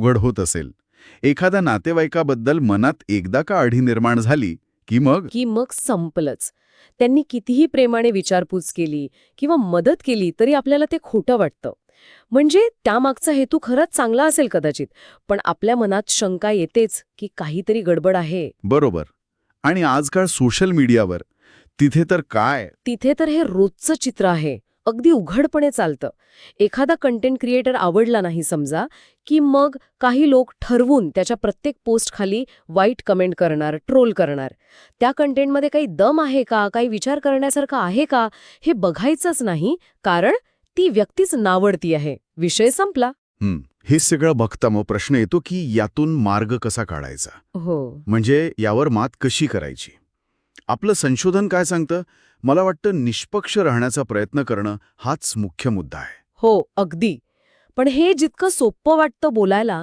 उघड होत असेल. एखाद्या नातेवाईकाबद्दल मनात एकदा का आढी निर्माण झाली की मग? की मग संपलंच. त्यांनी कितीही प्रेमाने विचारपूस केली किंवा मदत केली तरी आपल्याला ते खोटं वाटतं. म्हणजे त्यामागचा हेतू खरंच चांगला असेल कदाचित पण आपल्या मनात शंका येतेच की काहीतरी गडबड आहे. बरोबर. आणि आजकाल सोशल मीडियावर तिथे तर काय? तिथे तर हे रोजचं चित्र आहे. अगदी उघडपणे चालतं. एखादा कंटेंट क्रिएटर आवडला नाही समजा की मग काही लोक ठरवून त्याच्या प्रत्येक पोस्ट खाली वाईट कमेंट करणार ट्रोल करणार. त्या कंटेंटमध्ये काही दम आहे का? काही विचार करण्यासारखं आहे का? हे बघायचंच नाही कारण ती व्यक्तीच नावडती आहे. विषय संपला. हं, हे सगळं बघता मग प्रश्न येतो की यातून मार्ग कसा काढायचा? हो. म्हणजे यावर मात कशी करायची? आपलं संशोधन काय सांगतं? मला वाटतं निष्पक्ष राहण्याचा प्रयत्न करणं हाच मुख्य मुद्दा आहे. हो अगदी. पण हे जितकं सोपं वाटतं बोलायला